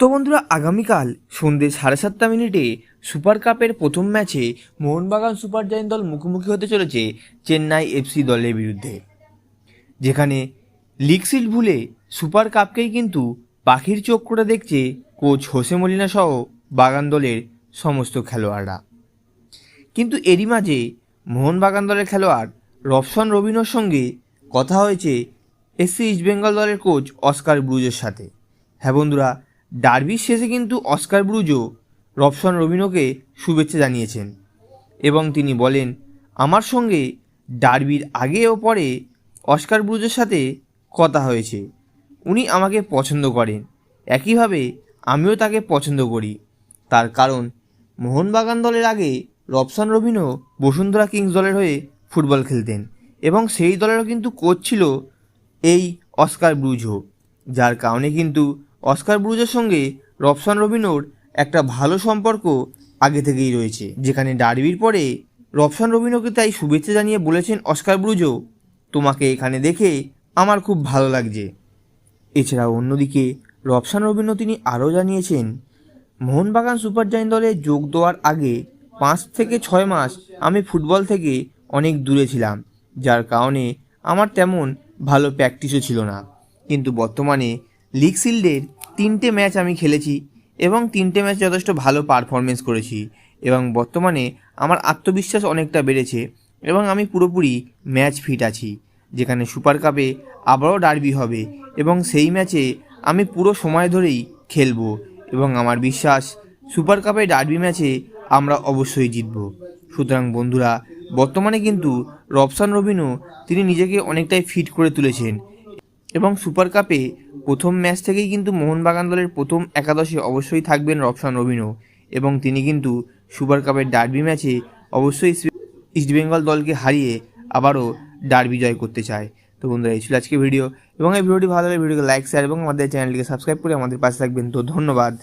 তো বন্ধুরা, আগামীকাল সন্ধ্যে সাড়ে সাতটা মিনিটে সুপার কাপের প্রথম ম্যাচে মোহনবাগান সুপার জায়েন্ট দল মুখোমুখি হতে চলেছে চেন্নাই এফসি দলের বিরুদ্ধে। যেখানে লিগ সিট ভুলে সুপার কাপকেই কিন্তু পাখির চোখ করে দেখছে কোচ হোসে মলিনা সহ বাগান দলের সমস্ত খেলোয়াড়রা। কিন্তু এরই মাঝে মোহনবাগান দলের খেলোয়াড় রবসন রবিনোর সঙ্গে কথা হয়েছে এসসি ইস্টবেঙ্গল দলের কোচ অস্কার ব্রুজের সাথে। হ্যাঁ বন্ধুরা ডার্বির শেষে কিন্তু অস্কার ব্রুজও রবসন রবিনোকে শুভেচ্ছা জানিয়েছেন এবং তিনি বলেন, আমার সঙ্গে ডার্বির আগে ও পরে অস্কার ব্রুজের সাথে কথা হয়েছে। উনি আমাকে পছন্দ করেন। একইভাবে আমিও তাকে পছন্দ করি। তার কারণ, মোহনবাগান দলের আগে রবসান রবিনও বসুন্ধরা কিংস দলের হয়ে ফুটবল খেলতেন এবং সেই দলেরও কিন্তু কোচ ছিল এই অস্কার ব্রুজো, যার কারণে কিন্তু অস্কার ব্রুজের সঙ্গে রবসান রবিনোর একটা ভালো সম্পর্ক আগে থেকেই রয়েছে। যেখানে ডার্বির পরে রবসান রবিনোকে তাই শুভেচ্ছা জানিয়ে বলেছেন অস্কার ব্রুজো তোমাকে এখানে দেখে আমার খুব ভালো লাগছে। এছাড়াও অন্যদিকে রবসান রবিনো তিনি আরও জানিয়েছেন, মোহনবাগান সুপার জায়েন্ট দলে যোগ দেওয়ার আগে পাঁচ থেকে ছয় মাস আমি ফুটবল থেকে অনেক দূরে ছিলাম, যার কারণে আমার তেমন ভালো প্র্যাকটিসও ছিল না। কিন্তু বর্তমানে লিগ শিল্ডের তিনটে ম্যাচ আমি খেলেছি এবং তিনটে ম্যাচ যথেষ্ট ভালো পারফরমেন্স করেছি এবং বর্তমানে আমার আত্মবিশ্বাস অনেকটা বেড়েছে এবং আমি পুরোপুরি ম্যাচ ফিট আছি। যেখানে সুপার কাপে আবারও ডার্বি হবে এবং সেই ম্যাচে আমি পুরো সময় ধরেই খেলব এবং আমার বিশ্বাস সুপার কাপে ডার্বি ম্যাচে আমরা অবশ্যই জিতব। সুতরাং বন্ধুরা, বর্তমানে কিন্তু রবসান রবিনও তিনি নিজেকে অনেকটাই ফিট করে তুলেছেন এবং সুপার কাপে প্রথম ম্যাচ থেকেই কিন্তু মোহনবাগান দলের প্রথম একাদশে অবশ্যই থাকবেন রবসান রবিনও। এবং তিনি কিন্তু সুপার কাপের ডার্বি ম্যাচে অবশ্যই ইস্টবেঙ্গল দলকে হারিয়ে আবারও ডার্বি জয় করতে চায়। তো বন্ধুরা, এই ছিল আজকে ভিডিও। এবং এই ভিডিওটি ভালো লাগলে ভিডিওকে লাইক, শেয়ার এবং আমাদের চ্যানেলটিকে সাবস্ক্রাইব করে আমাদের পাশে থাকবেন। তো ধন্যবাদ।